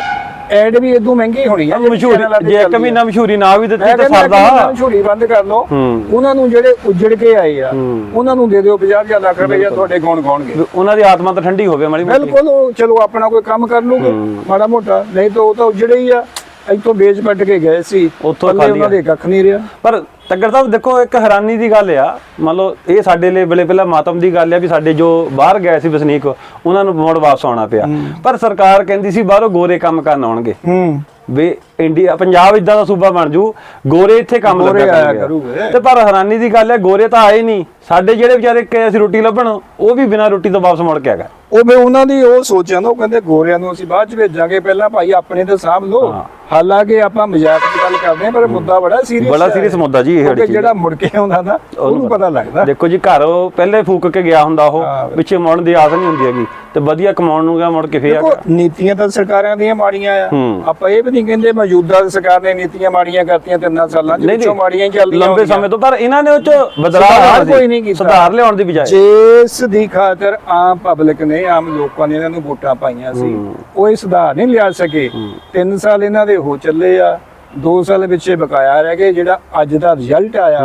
Speaker 2: ਐਡ ਵੀ ਇਦੋਂ ਮਹਿੰਗੀ ਹੋਣੀ ਆ
Speaker 1: ਮਸ਼ਹੂਰੀ ਜੇ ਇੱਕ। ਮਹੀਨਾ ਮਸ਼ਹੂਰੀ ਨਾ ਵੀ ਦਿੱਤੀ ਤਾਂ ਸਰਦਾ।
Speaker 2: ਮਸ਼ਹੂਰੀ ਬੰਦ ਕਰ ਲਓ। ਉਹਨਾਂ ਨੂੰ ਜਿਹੜੇ ਉੱਜੜ ਕੇ ਆਏ ਆ। ਉਹਨਾਂ ਨੂੰ ਦੇ ਦਿਓ 50 ਲੱਖ ਰੁਪਏ ਤੁਹਾਡੇ ਗਾਉਣ ਗਾਉਣਗੇ।
Speaker 1: ਵੀ ਉਹਨਾਂ ਦੀ ਆਤਮਾ ਤਾਂ ਠੰਡੀ ਹੋਵੇ ਮਾੜੀ ਮੋਟੀ।
Speaker 2: ਬਿਲਕੁਲ ਚਲੋ ਆਪਣਾ ਕੋਈ ਕੰਮ ਕਰ ਲੂਗੇ। ਮਾੜਾ ਮੋਟਾ। ਨਹੀਂ ਤਾਂ ਉਹ ਤਾਂ ਉੱਜੜੇ ਹੀ ਆ। ਇੱਥੋਂ ਵੇਚ ਪੱਟ ਕੇ ਗਏ ਸੀ।
Speaker 1: ਉੱਥੋਂ ਖਾਲੀ
Speaker 2: ਉਹਨਾਂ ਦੇ ਕੱਖ ਨਹੀਂ ਰਿਹਾ।
Speaker 1: ਪਰ ਤੱਗੜ ਸਾਹਿਬ ਦੇਖੋ ਇੱਕ ਹੈਰਾਨੀ ਦੀ ਗੱਲ ਆ। ਮੰਨ ਲਓ ਇਹ ਸਾਡੇ ਲਈ ਵੇਲੇ ਪਹਿਲਾਂ ਮਾਤਮ ਦੀ ਗੱਲ ਆ ਵੀ ਸਾਡੇ ਜੋ ਬਾਹਰ ਗਏ ਸੀ ਵਸਨੀਕ ਉਹਨਾਂ ਨੂੰ ਮੁੜ ਵਾਪਸ ਆਉਣਾ ਪਿਆ। ਪਰ ਸਰਕਾਰ ਕਹਿੰਦੀ ਸੀ ਬਾਹਰੋਂ ਗੋਰੇ ਕੰਮ ਕਰਨ ਆਉਣਗੇ।
Speaker 2: ਹੂੰ।
Speaker 1: ਵੀ ਇੰਡੀਆ ਪੰਜਾਬ ਇਦਾਂ ਦਾ ਸੂਬਾ ਬਣ ਜੂ ਗੋਰੇ ਇੱਥੇ ਕੰਮ
Speaker 2: ਗੋਰੇ
Speaker 1: ਲੱਗਾ
Speaker 2: ਆਇਆ। ਕਰੂਗੇ।
Speaker 1: ਤੇ ਪਰ ਹੈਰਾਨੀ ਦੀ ਗੱਲ ਹੈ ਗੋਰੇ ਤਾਂ ਆਏ ਨਹੀਂ ਸਾਡੇ ਜਿਹੜੇ ਵਿਚਾਰੇ ਕਿ ਅਸੀਂ ਰੋਟੀ ਲੱਭਣ ਉਹ ਵੀ ਬਿਨਾਂ ਰੋਟੀ ਤੋਂ ਵਾਪਸ ਮੁੜ ਕੇ ਆ ਗਏ
Speaker 2: ਉਹ ਵੀ ਉਹਨਾਂ ਦੀ ਉਹ ਸੋਚਿਆ ਨਾ ਉਹ ਕਹਿੰਦੇ ਗੋਰਿਆਂ ਨੂੰ ਅਸੀਂ ਬਾਅਦ ਚ ਭੇਜਾਂਗੇ ਪਹਿਲਾਂ ਭਾਈ ਆਪਣੇ ਤੇ ਸਾਂਭ ਲਓ। ਹਾਲਾਂਕਿ ਆਪਾਂ ਮਜ਼ਾਕ ਦੀ ਗੱਲ ਕਰਦੇ ਹਾਂ ਪਰ ਮੁੱਦਾ ਬੜਾ ਸੀਰੀਅਸ
Speaker 1: ਬੜਾ serious ਮੁੱਦਾ ਜੀ ਇਹ ਜਿਹੜੀ
Speaker 2: ਮੁੜ ਕੇ ਆਉਂਦਾ ਨਾ ਉਹਨੂੰ ਪਤਾ ਲੱਗਦਾ
Speaker 1: ਦੇਖੋ ਜੀ ਘਰ ਉਹ ਪਹਿਲੇ ਫੂਕ ਕੇ ਗਿਆ ਹੁੰਦਾ ਉਹ। ਪਿੱਛੇ ਮੁੜਨ ਦੀ ਆਸ ਨਹੀਂ ਹੁੰਦੀ ਹੈਗੀ ਤੇ ਵਧੀਆ ਕਮਾਉਣ ਨੂੰ ਗਿਆ ਮੁੜ ਕੇ ਫੇਰ ਆ
Speaker 2: ਦੇਖੋ ਨੀਤੀਆਂ ਤਾਂ ਸਰਕਾਰਾਂ ਦੀਆਂ ਮਾੜੀਆਂ ਆ। ਆਪਾਂ ਇਹ ਵੀ ਨਹੀਂ ਕਹਿੰਦੇ ਮੌਜੂਦਾ ਸਰਕਾਰ ਨੇ ਨੀਤੀਆਂ ਮਾੜੀਆਂ ਕਰਤੀਆਂ ਤਿੰਨਾਂ ਸਾਲਾਂ ਚ ਵਿੱਚੋਂ। ਮਾੜੀਆਂ ਹੀ ਚੱਲਦੀਆਂ
Speaker 1: ਲੰਬੇ। ਸਮੇਂ ਤੋਂ ਪਰ ਇਹਨਾਂ ਨੇ ਉਹ ਚ ਬਦਲਾਅ ਦੀ-
Speaker 2: ਕੋਈ ਨਹੀਂ ਕੀਤਾ।
Speaker 1: ਸੁਧਾਰ ਲਿਆਉਣ ਦੀ ਬਜਾਏ
Speaker 2: ਜਿਸ ਦੀ ਖਾਤਰ ਆਮ ਪਬਲਿਕ ਨੇ ਆਮ ਲੋਕਾਂ ਨੇ ਇਹਨਾਂ ਨੂੰ ਵੋਟਾਂ ਪਾਈਆਂ ਸੀ। ਉਹ ਇਹ ਸੁਧਾਰ ਨਹੀਂ ਲਿਆ ਸਕੇ 3 ਸਾਲ ਇਹਨਾਂ ਦੇ ਹੋ ਚੱਲੇ ਆ 2 ਸਾਲ ਪਿੱਛੇ ਬਕਾਇਆ ਰਹਿ ਗਏ ਜਿਹੜਾ ਅੱਜ ਦਾ ਰਿਜ਼ਲਟ ਆਇਆ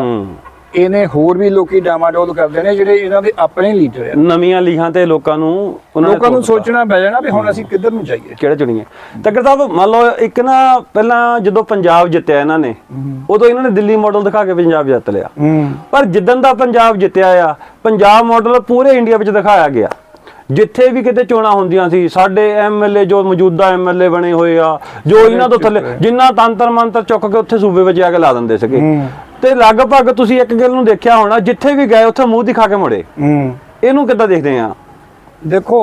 Speaker 2: ਇਹਨੇ ਹੋਰ ਵੀ ਲੋਕੀ ਡਾਮਾਡੋਲ ਕਰਦੇ ਨੇ ਜਿਹੜੇ ਇਹਨਾਂ ਦੇ ਆਪਣੇ ਲੀਡਰ ਆ।
Speaker 1: ਨਵੀਆਂ ਲੀਹਾਂ ਤੇ ਲੋਕਾਂ ਨੂੰ ਉਹਨਾਂ
Speaker 2: ਲੋਕਾਂ ਨੂੰ। ਸੋਚਣਾ ਪੈ ਜਾਣਾ ਵੀ ਹੁਣ ਅਸੀਂ ਕਿੱਧਰ ਨੂੰ ਜਾਈਏ।
Speaker 1: ਕਿਹੜੇ ਚੁਣੀਏ? ਤੱਕਰ ਸਾਹਿਬ ਮੰਨ ਲਓ ਇੱਕ ਨਾ ਪਹਿਲਾਂ ਜਦੋਂ ਪੰਜਾਬ ਜਿੱਤਿਆ ਇਹਨਾਂ ਨੇ ਉਦੋਂ ਇਹਨਾਂ ਨੇ ਦਿੱਲੀ ਮਾਡਲ ਦਿਖਾ ਕੇ ਪੰਜਾਬ ਜਿੱਤ ਲਿਆ। ਪਰ ਜਿੱਦਣ ਦਾ ਪੰਜਾਬ ਜਿੱਤਿਆ ਆ ਪੰਜਾਬ ਮਾਡਲ ਪੂਰੇ ਇੰਡੀਆ ਵਿੱਚ ਦਿਖਾਇਆ ਗਿਆ। ਜਿੱਥੇ ਵੀ ਕਿਤੇ ਚੋਣਾਂ ਹੁੰਦੀਆਂ ਸੀ ਸਾਡੇ ਐਮਐਲਏ ਜੋ ਮੌਜੂਦਾ ਐਮਐਲਏ ਬਣੇ ਹੋਏ ਆ ਜੋ ਇਹਨਾਂ ਤੋਂ ਥੱਲੇ ਜਿੰਨਾ ਤੰਤਰ ਮੰਤਰ ਚੁੱਕ ਕੇ ਉੱਥੇ ਸੂਬੇ ਵਿੱਚ ਜਾ ਕੇ ਲਾ ਦਿੰਦੇ ਸੀਗੇ। ਤੇ ਲਗਭਗ ਤੁਸੀਂ ਇੱਕ ਗੱਲ ਨੂੰ ਦੇਖਿਆ ਹੋਣਾ ਜਿੱਥੇ ਵੀ ਗਏ ਉੱਥੇ ਮੂੰਹ ਦਿਖਾ ਕੇ ਮੁੜੇ।
Speaker 2: ਹੂੰ।
Speaker 1: ਇਹਨੂੰ ਕਿੱਦਾਂ ਦੇਖਦੇ ਆ?
Speaker 2: ਦੇਖੋ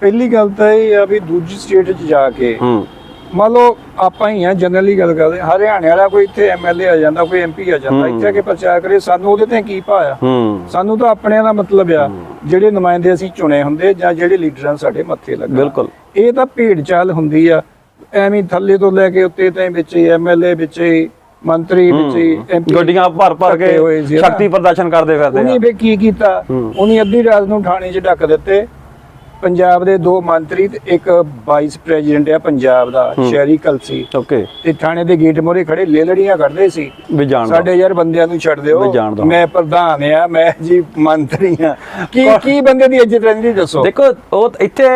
Speaker 2: ਪਹਿਲੀ ਗੱਲ ਤਾਂ ਇਹ ਆ ਵੀ ਦੂਜੀ ਸਟੇਟ 'ਚ ਜਾ ਕੇ
Speaker 1: ਹੂੰ।
Speaker 2: ਮੰਨ ਲਓ ਆਪਾਂ ਹੀ ਆ ਜਨਰਲੀ ਗੱਲ ਕਰਦੇ ਹਰਿਆਣੇ ਵਾਲਾ ਕੋਈ ਇੱਥੇ ਐਮਐਲਏ ਆ ਜਾਂਦਾ ਕੋਈ ਐਮਪੀ ਆ ਜਾਂਦਾ ਇੱਥੇ ਆ ਕੇ ਪ੍ਰਚਾਰ ਕਰੇ ਸਾਨੂੰ ਉਹਦੇ ਤੇ ਕੀ ਪਾਇਆ ਸਾਨੂੰ ਤਾਂ ਆਪਣਿਆਂ ਦਾ ਮਤਲਬ ਆ ਜਿਹੜੇ ਨੁਮਾਇੰਦੇ ਅਸੀਂ ਚੁਣੇ ਹੁੰਦੇ ਜਾਂ ਜਿਹੜੇ ਲੀਡਰਾਂ ਸਾਡੇ ਮੱਥੇ ਲੱਗੇ।
Speaker 1: ਬਿਲਕੁਲ।
Speaker 2: ਇਹ ਤਾਂ ਭੇਡ ਚਾਲ ਹੁੰਦੀ ਆ ਐਵੇਂ ਥੱਲੇ ਤੋਂ ਲੈ ਕੇ ਉੱਤੇ ਤਾਈਂ ਵਿੱਚ ਐਮਐਲਏ ਵਿੱਚ ਮੰਤਰੀ ਵਿੱਚ ਐਮਪੀ
Speaker 1: ਗੱਡੀਆਂ ਭਰ ਭਰ ਕੇ। ਸ਼ਕਤੀ ਪ੍ਰਦਰਸ਼ਨ ਕਰਦੇ ਫਿਰਦੇ
Speaker 2: ਉਹਨੇ ਵੀ ਕੀ ਕੀਤਾ। ਉਹਨੇ ਅੱਧੀ ਰਾਤ ਨੂੰ ਥਾਣੇ 'ਚ ਢੱਕ ਦਿੱਤੇ। ਪੰਜਾਬ ਦੇ ਦੋ ਮੰਤਰੀ ਤੇ ਇੱਕ ਵਾਈਸ ਪ੍ਰੈਜ਼ੀਡੈਂਟ ਆ ਪੰਜਾਬ ਦਾ ਸ਼ਹਿਰੀ ਕਲਸੀ।
Speaker 1: ਓਕੇ।
Speaker 2: ਤੇ ਥਾਣੇ ਦੇ ਗੇਟ ਮੋਰੇ ਖੜੇ ਲੇਲੜੀਆਂ ਕੱਢਦੇ ਸੀ।
Speaker 1: ਵੀ ਜਾਣ ਦੋ।
Speaker 2: ਸਾਡੇ ਯਾਰ ਬੰਦਿਆਂ ਨੂੰ ਛੱਡ ਦਿਓ। ਮੈਂ ਪ੍ਰਧਾਨ ਆ ਮੈਂ ਜੀ ਮੰਤਰੀ ਆ। ਕੀ ਕੀ ਬੰਦੇ ਦੀ ਇੱਜ਼ਤ ਰਹਿੰਦੀ ਦੱਸੋ?
Speaker 1: ਦੇਖੋ ਉਹ ਇੱਥੇ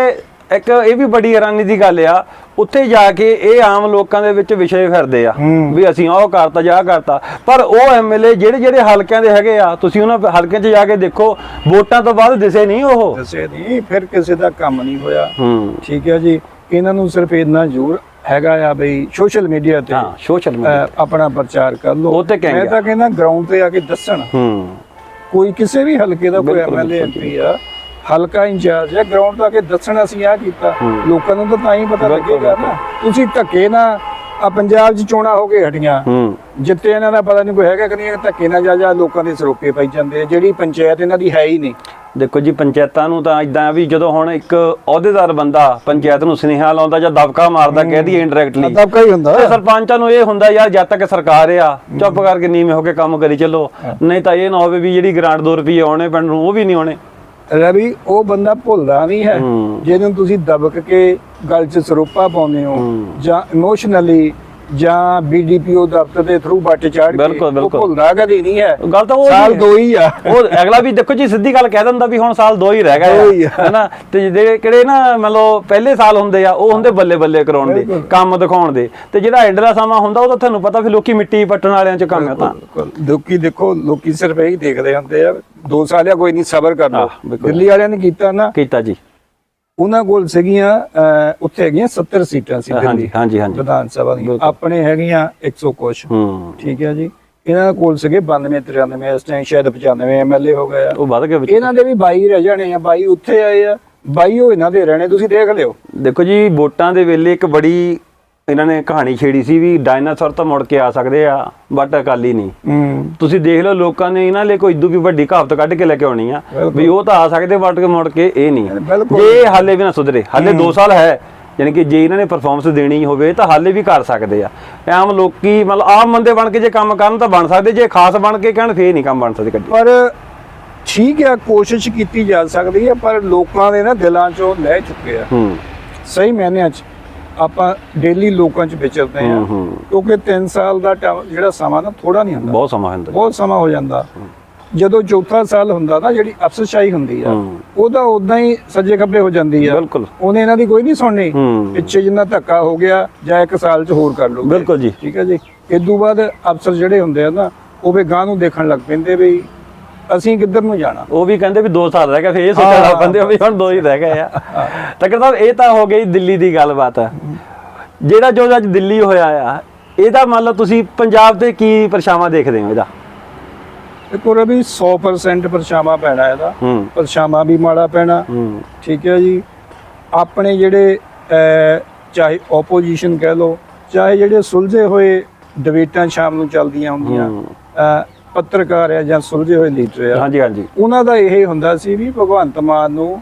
Speaker 1: ਇੱਕ ਇਹ ਵੀ ਬੜੀ ਹੈਰਾਨੀ ਦੀ ਗੱਲ ਆ ਉੱਥੇ ਜਾ ਕੇ ਇਹ ਆਮ ਲੋਕਾਂ ਦੇ ਵਿੱਚ ਵਿਸ਼ੇ ਫਿਰਦੇ ਆ। ਵੀ ਅਸੀਂ ਉਹ ਕਰਤਾ ਜਾਂ ਕਰਤਾ। ਪਰ ਉਹ ਐਮਐਲਏ ਜਿਹੜੇ ਜਿਹੜੇ ਹਲਕਿਆਂ ਦੇ ਹੈਗੇ ਆ ਤੁਸੀਂ ਉਹਨਾਂ ਹਲਕਿਆਂ 'ਚ ਜਾ ਕੇ ਦੇਖੋ ਵੋਟਾਂ ਤੋਂ ਬਾਅਦ ਦਿਸੇ ਨਹੀਂ ਉਹ।
Speaker 2: ਦੱਸੇ ਨਹੀਂ ਫਿਰ ਕਿਸੇ ਦਾ ਕੰਮ ਨਹੀਂ ਹੋਇਆ। ਠੀਕ ਹੈ ਜੀ। ਇਹਨਾਂ ਨੂੰ ਸਿਰਫ ਇੰਨਾ ਜ਼ਰੂਰ ਹੈਗਾ ਆ ਬਈ ਸੋਸ਼ਲ ਮੀਡੀਆ ਤੇ
Speaker 1: ਹਾਂ ਸੋਸ਼ਲ ਮੀਡੀਆ
Speaker 2: ਆਪਣਾ ਪ੍ਰਚਾਰ ਕਰ ਲਓ।
Speaker 1: ਉਹ ਤੇ ਕਹਿੰਦੇ
Speaker 2: ਮੈਂ ਤਾਂ ਕਹਿੰਦਾ ਗਰਾਊਂਡ ਤੇ ਆ ਕੇ ਦੱਸਣ।
Speaker 1: ਹੂੰ।
Speaker 2: ਕੋਈ ਕਿਸੇ ਵੀ ਹਲਕੇ ਦਾ ਕੋਈ ਐਮਐਲਏ ਐਮਪੀ ਆ ਹਲਕਾ ਇੰਚਾਰਜ ਹੈ ਗਰਾਊਂਡ ਤੋਂ ਕੇ ਦੱਸਣ ਅਸੀਂ ਆ ਕੀਤਾ। ਲੋਕਾਂ ਨੂੰ ਤਾਂ ਤਾਂ ਹੀ ਪਤਾ ਲੱਗੇਗਾ ਨਾ। ਤੁਸੀਂ ਧੱਕੇ ਨਾ ਆ ਪੰਜਾਬ 'ਚ ਚੋਣਾਂ ਹੋ ਕੇ ਹਟੀਆਂ।
Speaker 1: ਹੂੰ।
Speaker 2: ਜਿੱਤੇ ਇਹਨਾਂ ਦਾ ਪਤਾ ਨਹੀਂ ਕੋਈ ਹੈਗਾ ਕਿ ਨਹੀਂ ਧੱਕੇ ਨਾਲ ਜਾ ਜਾ ਲੋਕਾਂ ਦੇ ਸਰੋਪੇ ਪਾਈ ਜਾਂਦੇ ਆ ਜਿਹੜੀ ਪੰਚਾਇਤ ਇਹਨਾਂ ਦੀ ਹੈ ਹੀ ਨਹੀਂ।
Speaker 1: ਦੇਖੋ ਜੀ ਪੰਚਾਇਤਾਂ ਨੂੰ ਤਾਂ ਇਦਾਂ ਵੀ ਜਦੋਂ ਹੁਣ ਇੱਕ ਅਹੁਦੇਦਾਰ ਬੰਦਾ ਪੰਚਾਇਤ ਨੂੰ ਸੁਨੇਹਾ ਲਾਉਂਦਾ ਜਾਂ ਦਬਕਾ ਮਾਰਦਾ ਕਹਿ ਦਈਏ ਇੰਡਾਇਰੈਕਟਲੀ
Speaker 2: ਤਾਂ ਕਈ ਹੁੰਦਾ।
Speaker 1: ਸਰਪੰਚਾਂ ਨੂੰ ਇਹ ਹੁੰਦਾ ਯਾਰ ਜਦ ਤੱਕ ਸਰਕਾਰ ਆ ਚੁੱਪ ਕਰਕੇ ਨੀਵੇਂ ਹੋ ਕੇ ਕੰਮ ਕਰੀ ਚੱਲੋ। ਨਹੀਂ ਤਾਂ ਇਹ ਨਾ ਹੋਵੇ ਵੀ ਜਿਹੜੀ ਗ੍ਰਾਂਟ 2 ਰੁਪਏ ਆਉਣੇ ਪਿੰਡ ਨੂੰ ਉਹ ਵੀ ਨਹੀਂ ਆਉਣੇ।
Speaker 2: ਰਵੀ ਉਹ ਬੰਦਾ ਭੁੱਲਦਾ ਨਹੀਂ ਹੈ। ਜਿਹਨੂੰ ਤੁਸੀਂ ਦਬਕ ਕੇ ਗੱਲ 'ਚ ਸਰੋਪਾ ਪਾਉਂਦੇ ਹੂੰ। ਜਾਂ ਇਮੋਸ਼ਨਲੀ ਜਾਂ ਬੀਡੀਪੀਓ ਦਫ਼ਤਰ ਦੇ ਥਰੂ ਬੱਟ ਚਾੜ ਕੇ
Speaker 1: ਬਿਲਕੁਲ।
Speaker 2: ਭੁੱਲਦਾ ਕਦੀ ਨਹੀਂ ਹੈ।
Speaker 1: ਗੱਲ ਤਾਂ ਉਹ
Speaker 2: ਸਾਲ
Speaker 1: ਨਹੀਂ ਹੈ।
Speaker 2: ਦੋ ਹੀ ਆ।
Speaker 1: ਉਹ ਅਗਲਾ ਵੀ ਦੇਖੋ ਜੀ ਸਿੱਧੀ ਗੱਲ ਕਹਿ ਦਿੰਦਾ ਵੀ ਹੁਣ ਸਾਲ ਦੋ ਹੀ ਰਹਿ
Speaker 2: ਦੋ ਹੀ
Speaker 1: ਹੈਨਾ? ਤੇ ਜਿਹੜੇ ਕਿਹੜੇ ਨਾ ਮਤਲਬ ਪਹਿਲੇ ਸਾਲ ਹੁੰਦੇ ਆ ਉਹ ਹੁੰਦੇ ਬੱਲੇ ਬੱਲੇ ਕਰਾਉਣ ਦੇ। ਕੰਮ ਦਿਖਾਉਣ ਦੇ। ਤੇ ਜਿਹੜਾ ਐਂਡਲਾ ਸਮਾਂ ਹੁੰਦਾ ਉਹ ਤਾਂ ਤੁਹਾਨੂੰ ਪਤਾ ਵੀ ਲੋਕੀ ਮਿੱਟੀ ਪੱਟਣ ਵਾਲਿਆਂ ਚ ਕੰਮ ਆ ਤਾਂ।
Speaker 2: ਲੋਕੀ ਦੇਖੋ ਲੋਕੀ ਸਿਰਫ ਇਹੀ ਦੇਖਦੇ ਹੁੰਦੇ ਆ ਦੋ ਸਾਲ ਆ ਕੋਈ ਨਹੀਂ ਸਬਰ ਕਰ ਲਓ।
Speaker 1: ਹਾਂ, ਬਿਲਕੁਲ।
Speaker 2: ਦਿੱਲੀ ਵਾਲਿਆਂ ਨੇ ਕੀਤਾ ਨਾ।
Speaker 1: ਕੀਤਾ ਜੀ।
Speaker 2: ਉਹਨਾਂ ਕੋਲ ਸੀਗੀਆਂ ਉੱਥੇ ਹੈਗੀਆਂ 70 ਸੀਟਾਂ ਸੀ
Speaker 1: ਹਾਂਜੀ ਹਾਂਜੀ ਹਾਂਜੀ।
Speaker 2: ਵਿਧਾਨ ਸਭਾ ਦੀਆਂ। ਆਪਣੇ ਹੈਗੀਆਂ 100 ਕੁਛ। ਠੀਕ ਹੈ ਜੀ। ਇਹਨਾਂ ਕੋਲ ਸੀਗੇ 92 93 ਇਸ ਟਾਈਮ ਸ਼ਾਇਦ 95 ਐਮਐਲਏ ਹੋ ਗਏ ਆ।
Speaker 1: ਉਹ ਵੱਧ ਵਿੱਚ।
Speaker 2: ਇਹਨਾਂ ਦੇ ਵੀ 22 ਰਹਿ ਜਾਣੇ ਆ 22 ਉੱਥੇ ਆਏ ਆ 22 ਉਹ ਇਹਨਾਂ ਦੇ ਰਹਿਣੇ ਤੁਸੀਂ ਦੇਖ ਲਿਓ।
Speaker 1: ਦੇਖੋ ਜੀ ਵੋਟਾਂ ਦੇ ਵੇਲੇ ਇੱਕ ਬੜੀ ਇਹਨਾਂ ਨੇ ਕਹਾਣੀ ਛੇੜੀ ਸੀ ਵੀ ਡਾਇਨਾਸੌਰ ਤਾਂ ਮੁੜ ਕੇ ਆ ਸਕਦੇ ਆ ਬਟ ਅਕਾਲੀ ਨਹੀਂ। ਤੁਸੀਂ ਦੇਖ ਲਓ ਲੋਕਾਂ ਨੇ ਇਹਨਾਂ ਲਈ ਕੋਈ ਇਦੋਂ ਵੀ ਵੱਡੀ ਕਹਾਵਤ ਕੱਢ ਕੇ ਲੈ ਕੇ ਆਉਣੀ ਆ। ਵੀ ਉਹ ਤਾਂ ਆ ਸਕਦੇ ਕੇ ਮੁੜ ਕੇ ਇਹ ਨਹੀਂ। ਇਹ ਹਾਲੇ ਵੀ ਨਾ ਸੁਧਰੇ ਹਾਲੇ 2 ਸਾਲ ਹੈ ਯਾਨੀ ਕਿ ਜੇ ਇਹਨਾਂ ਨੇ ਪਰਫਾਰਮੈਂਸ ਦੇਣੀ ਹੋਵੇ ਤਾਂ ਹਾਲੇ ਵੀ ਕਰ ਸਕਦੇ ਆ। ਆਮ ਲੋਕੀ ਮਤਲਬ ਆਮ ਬੰਦੇ ਬਣ ਕੇ ਜੇ ਕੰਮ ਕਰਨ ਤਾਂ ਬਣ ਸਕਦੇ ਜੇ ਖਾਸ ਬਣ ਕੇ ਕਹਿਣ ਫੇਰ ਨਹੀਂ ਕੰਮ ਬਣ ਸਕਦੇ ਕੱਢੀ
Speaker 2: ਪਰ ਠੀਕ ਆ ਕੋਸ਼ਿਸ਼ ਕੀਤੀ ਜਾ ਸਕਦੀ ਹੈ ਪਰ ਲੋਕਾਂ ਦੇ ਨਾ ਦਿਲਾਂ ਚੋਂ ਲੈ ਚੁੱਕੇ ਆ।
Speaker 1: ਹੂੰ।
Speaker 2: ਸਹੀ ਮਾਇਨਿਆਂ 'ਚ। ਆਪਾਂ ਡੇਲੀ ਲੋਕਾਂ 'ਚ ਵਿਚਰਦੇ ਆ। ਕਿਉਂਕਿ 3 ਸਾਲ ਦਾ ਜਿਹੜਾ ਸਮਾਂ ਨਾ ਥੋੜਾ ਨਹੀਂ ਹੁੰਦਾ।
Speaker 1: ਬਹੁਤ ਸਮਾਂ ਹੁੰਦਾ।
Speaker 2: ਬਹੁਤ ਸਮਾਂ ਹੋ ਜਾਂਦਾ। ਜਦੋਂ ਚੌਥਾ ਸਾਲ ਹੁੰਦਾ ਨਾ ਜਿਹੜੀ ਅਫਸਰਸ਼ਾਹੀ ਹੁੰਦੀ ਆ। ਉਹਦਾ ਉਦਾਂ ਹੀ ਸੱਜੇ ਖੱਬੇ ਹੋ ਜਾਂਦੀ ਆ।
Speaker 1: ਬਿਲਕੁਲ।
Speaker 2: ਉਹਨੇ ਇਹਨਾਂ ਦੀ ਕੋਈ ਨਹੀਂ ਸੁਣਨੀ। ਪਿੱਛੇ ਜਿੰਨਾ ਧੱਕਾ ਹੋ ਗਿਆ ਜਾਂ ਇੱਕ ਸਾਲ 'ਚ ਹੋਰ ਕਰ ਲਓਗੇ
Speaker 1: ਬਿਲਕੁਲ ਜੀ।
Speaker 2: ਠੀਕ ਹੈ ਜੀ। ਇਦੋਂ ਬਾਅਦ ਅਫਸਰ ਜਿਹੜੇ ਹੁੰਦੇ ਆ ਨਾ ਉਹ ਵੀ ਗਾਂ ਨੂੰ ਦੇਖਣ ਲੱਗ ਪੈਂਦੇ ਵੀ ਅਸੀਂ ਕਿੱਧਰ ਨੂੰ ਜਾਣਾ?
Speaker 1: ਉਹ ਵੀ ਕਹਿੰਦੇ ਵੀ 2 ਸਾਲ ਰਹਿ ਗਏ ਫੇਰ ਇਹ ਸੋਚਣ ਲੱਗ ਪੈਂਦੇ ਵੀ ਹੁਣ 2 ਹੀ ਰਹਿ ਗਏ ਆ। ਤੱਕਰ ਸਾਹਿਬ ਇਹ ਤਾਂ ਹੋ ਗਈ ਦਿੱਲੀ ਦੀ ਗੱਲਬਾਤ ਜਿਹੜਾ ਜੋ ਅੱਜ ਦਿੱਲੀ ਹੋਇਆ ਆ ਇਹਦਾ ਮੰਨ ਲਓ ਤੁਸੀਂ ਪੰਜਾਬ ਤੇ ਕੀ ਪਰਛਾਵਾਂ ਦੇਖਦੇ ਹੋ ਇਹਦਾ?
Speaker 2: ਦੇਖੋ ਰਵੀ 100% ਪਰਛਾਵਾਂ ਪੈਣਾ ਇਹਦਾ। ਪਰਛਾਵਾਂ ਵੀ ਮਾੜਾ ਪੈਣਾ। ਠੀਕ ਹੈ ਜੀ। ਆਪਣੇ ਜਿਹੜੇ ਚਾਹੇ ਆਪੋਜੀਸ਼ਨ ਕਹਿ ਲਓ ਚਾਹੇ ਜਿਹੜੇ ਸੁਲਝੇ ਹੋਏ ਡਿਬੇਟਾਂ ਸ਼ਾਮ ਨੂੰ ਚੱਲਦੀਆਂ ਹੁੰਦੀਆਂ ਪੱਤਰਕਾਰ ਆ ਜਾਂ ਸੁਲਝੇ ਹੋਏ ਲੀਡਰ ਆ
Speaker 1: ਹਾਂਜੀ ਹਾਂਜੀ।
Speaker 2: ਉਹਨਾਂ ਦਾ ਇਹ ਹੁੰਦਾ ਸੀ ਵੀ ਭਗਵੰਤ ਮਾਨ ਨੂੰ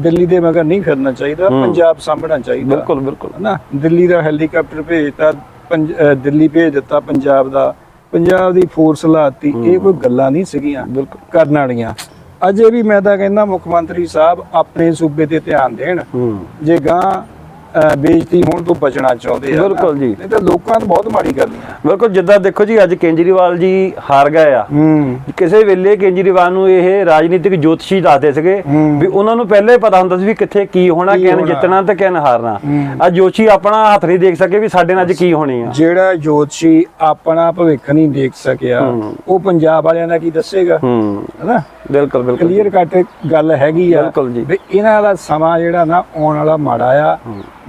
Speaker 2: ਦਿੱਲੀ ਦੇ ਮਗਰ ਨਹੀਂ ਫਿਰਨਾ ਚਾਹੀਦਾ। ਪੰਜਾਬ ਸਾਂਭਣਾ ਚਾਹੀਦਾ।
Speaker 1: ਬਿਲਕੁਲ ਬਿਲਕੁਲ।
Speaker 2: ਨਾ ਦਿੱਲੀ ਦਾ ਹੈਲੀਕਾਪਟਰ ਭੇਜਤਾ ਦਿੱਲੀ ਭੇਜ ਦਿੱਤਾ ਪੰਜਾਬ ਦਾ। ਪੰਜਾਬ ਦੀ ਫੋਰਸ ਲਾਤੀ ਇਹ ਕੋਈ ਗੱਲਾਂ ਨਹੀਂ ਸੀਗੀਆਂ
Speaker 1: ਬਿਲਕੁਲ।
Speaker 2: ਕਰਨ ਵਾਲੀਆਂ। ਅਜੇ ਵੀ ਮੈਂ ਤਾਂ ਕਹਿੰਦਾ ਮੁੱਖ ਮੰਤਰੀ ਸਾਹਿਬ ਆਪਣੇ ਸੂਬੇ ਤੇ ਧਿਆਨ ਦੇਣ। ਜੇ ਗਾਂ ਬੇਇੱਜ਼ਤੀ ਹੋਣ ਤੋਂ ਬਚਣਾ ਚਾਹੁੰਦੇ ਆ।
Speaker 1: ਬਿਲਕੁਲ ਜੀ।
Speaker 2: ਨਹੀਂ ਤਾਂ ਲੋਕਾਂ ਨੂੰ ਬਹੁਤ ਮਾੜੀ ਕਰਨੀ ਆ
Speaker 1: ਬਿਲਕੁਲ ਜਿੱਦਾਂ ਦੇਖੋ ਜੀ ਅੱਜ ਕੇਜਰੀਵਾਲ ਜੀ ਹਾਰ ਗਏ ਆ ਕਿਸੇ ਵੇਲੇ ਕੇਜਰੀਵਾਲ ਨੂੰ ਇਹ ਰਾਜਨੀਤਿਕ ਜੋਤਸ਼ੀ ਦੱਸਦੇ ਸੀਗੇ। ਵੀ ਉਹਨਾਂ ਨੂੰ ਪਹਿਲਾਂ ਹੀ ਪਤਾ ਹੁੰਦਾ ਸੀ ਵੀ ਕਿੱਥੇ ਕੀ ਹੋਣਾ ਕਿਹਨ। ਜਿੱਤਣਾ ਤੇ ਕਿਹਨ ਹਾਰਨਾ। ਅੱਜ ਜੋਤਸ਼ੀ ਆਪਣਾ ਹੱਥ ਨਹੀਂ ਦੇਖ ਸਕੇ ਵੀ ਸਾਡੇ ਨਾਲ ਅੱਜ ਕੀ ਹੋਣੀ ਆ
Speaker 2: ਜਿਹੜਾ ਜੋਤਸ਼ੀ ਆਪਣਾ ਭਵਿੱਖ ਨਹੀਂ ਦੇਖ ਸਕਿਆ। ਉਹ ਪੰਜਾਬ ਵਾਲਿਆਂ ਦਾ ਕੀ ਦੱਸੇਗਾ ਹੈਨਾ
Speaker 1: ਬਿਲਕੁਲ ਬਿਲਕੁਲ
Speaker 2: ਕਲੀਅਰ ਕੱਟ ਗੱਲ ਹੈਗੀ ਆ
Speaker 1: ਬਿਲਕੁਲ ਜੀ।
Speaker 2: ਵੀ ਇਹਨਾਂ ਦਾ ਸਮਾਂ ਜਿਹੜਾ ਨਾ ਆਉਣ ਵਾਲਾ ਮਾੜਾ ਆ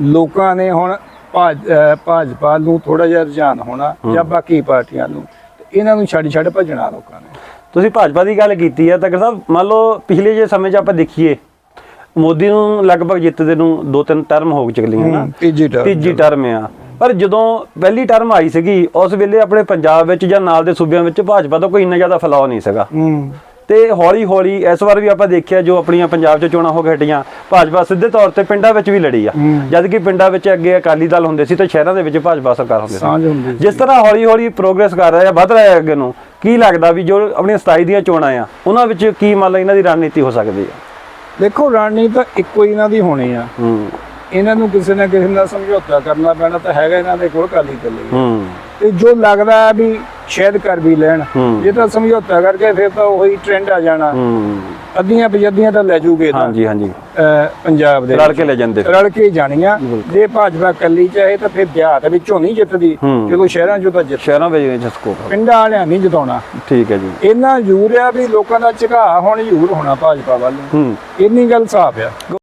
Speaker 2: ਲੋਕਾਂ ਨੇ ਹੁਣ ਭਾਜ- ਅਹ ਭਾਜਪਾ ਨੂੰ ਥੋੜਾ ਜਿਹਾ ਰੁਝਾਨ ਹੋਣਾ ਜਾਂ ਬਾਕੀ ਪਾਰਟੀਆਂ ਨੂੰ ਤੇ ਇਹਨਾਂ ਨੂੰ ਛੱਡ ਛੱਡ ਭੱਜਣਾ ਲੋਕਾਂ ਨੇ।
Speaker 1: ਤੁਸੀਂ ਭਾਜਪਾ ਦੀ ਗੱਲ ਕੀਤੀ ਹੈ ਤਾਂ ਡਾਕਟਰ ਸਾਹਿਬ ਮੰਨ ਲਓ ਪਿਛਲੇ ਜੇ ਸਮੇਂ 'ਚ ਆਪਾਂ ਦੇਖੀਏ ਮੋਦੀ ਨੂੰ ਲਗਭਗ ਜਿੱਤਦੇ ਨੂੰ ਦੋ ਤਿੰਨ ਟਰਮ ਹੋ ਚੁੱਕੀਆਂ ਨਾ।
Speaker 2: ਤੀਜੀ ਟਰਮ
Speaker 1: ਤੀਜੀ ਟਰਮ ਆ। ਪਰ ਜਦੋਂ ਪਹਿਲੀ ਟਰਮ ਆਈ ਸੀਗੀ ਉਸ ਵੇਲੇ ਆਪਣੇ ਪੰਜਾਬ ਵਿੱਚ ਜਾਂ ਨਾਲ ਦੇ ਸੂਬਿਆਂ ਵਿੱਚ ਭਾਜਪਾ ਦਾ ਕੋਈ ਇੰਨਾ ਜ਼ਿਆਦਾ ਫੈਲਾਅ ਨਹੀਂ ਸੀਗਾ।
Speaker 2: ਹੂੰ।
Speaker 1: ਤੇ ਹੌਲੀ ਹੌਲੀ ਇਸ ਵਾਰ ਵੀ ਆਪਾਂ ਦੇਖਿਆ ਜੋ ਆਪਣੀਆਂ ਪੰਜਾਬ 'ਚ ਚੋਣਾਂ ਹੋ ਕੇ ਹਟੀਆਂ ਭਾਜਪਾ ਸਿੱਧੇ ਤੌਰ ਤੇ ਪਿੰਡਾਂ ਵਿੱਚ ਵੀ ਲੜੀ ਆ। ਜਦ ਕਿ ਪਿੰਡਾਂ ਵਿੱਚ ਅੱਗੇ ਅਕਾਲੀ ਦਲ ਹੁੰਦੇ ਸੀ ਤੇ ਸ਼ਹਿਰਾਂ ਦੇ ਵਿੱਚ ਭਾਜਪਾ ਸਰਕਾਰ ਹੁੰਦੀ ਸੀ। ਜਿਸ ਤਰ੍ਹਾਂ ਹੌਲੀ ਹੌਲੀ ਪ੍ਰੋਗਰੈਸ ਕਰ ਰਿਹਾ ਹੈ ਵਧ ਰਿਹਾ ਹੈ ਅੱਗੇ ਨੂੰ ਕੀ ਲੱਗਦਾ ਵੀ ਜੋ ਆਪਣੀਆਂ 27 ਦੀਆਂ ਚੋਣਾਂ ਆ ਉਹਨਾਂ ਵਿੱਚ ਕੀ ਮੰਨ ਲਓ ਇਹਨਾਂ ਦੀ ਰਣਨੀਤੀ ਹੋ ਸਕਦੀ ਹੈ
Speaker 2: ਦੇਖੋ ਰਣਨੀਤੀ ਤਾਂ ਇੱਕੋ ਹੀ ਇਹਨਾਂ ਦੀ ਹੋਣੀ ਆ। ਇਹਨਾਂ ਨੂੰ ਕਿਸੇ ਨਾ ਕਿਸੇ ਨਾਲ ਸਮਝੌਤਾ ਕਰਨਾ ਪੈਣਾ ਤਾਂ ਹੈਗਾ ਇਹਨਾਂ ਦੇ ਕੋਲ ਕਾਲੀ
Speaker 1: ਹੂੰ।
Speaker 2: ਤੇ ਜੋ ਲੱਗਦਾ ਵੀ ਸ਼ਾਇਦ ਕਰ ਵੀ ਲੈਣ। ਜੇ ਤਾਂ ਸਮਝੌਤਾ ਕਰਕੇ ਫਿਰ ਤਾਂ ਉਹੀ ਟ੍ਰੈਂਡ ਆ ਜਾਣਾ। ਅੱਧੀਆਂ ਪਜੱਦੀਆਂ ਤਾਂ ਲੈ ਜੂਗੇ ਤਾਂ
Speaker 1: ਹਾਂਜੀ ਹਾਂਜੀ।
Speaker 2: ਪੰਜਾਬ ਦੇ
Speaker 1: ਰਲ। ਕੇ ਲੈ ਜਾਂਦੇ।
Speaker 2: ਰਲ ਕੇ ਜਾਣੀਆਂ। ਜੇ ਭਾਜਪਾ ਕੱਲੀ ਚਾਹੇ ਤਾਂ ਫਿਰ ਬਿਹਾਰ ਵਿੱਚੋਂ ਨਹੀਂ ਜਿੱਤਦੀ। ਜਦੋਂ ਸ਼ਹਿਰਾਂ ਚੋਂ ਤਾਂ ਜਿੱਤ।
Speaker 1: ਸ਼ਹਿਰਾਂ ਵਿੱਚ ਸਕੋਪ
Speaker 2: ਪਿੰਡਾਂ ਵਾਲਿਆਂ ਨਹੀਂ ਜਿਤਾਉਣਾ।
Speaker 1: ਠੀਕ ਹੈ ਜੀ।
Speaker 2: ਇੰਨਾ ਜ਼ਰੂਰ ਆ ਵੀ ਲੋਕਾਂ ਦਾ ਝੁਕਾਅ ਹੁਣ ਜ਼ਰੂਰ ਹੋਣਾ ਭਾਜਪਾ ਵੱਲ। ਇੰਨੀ ਗੱਲ ਸਾਫ਼ ਆ।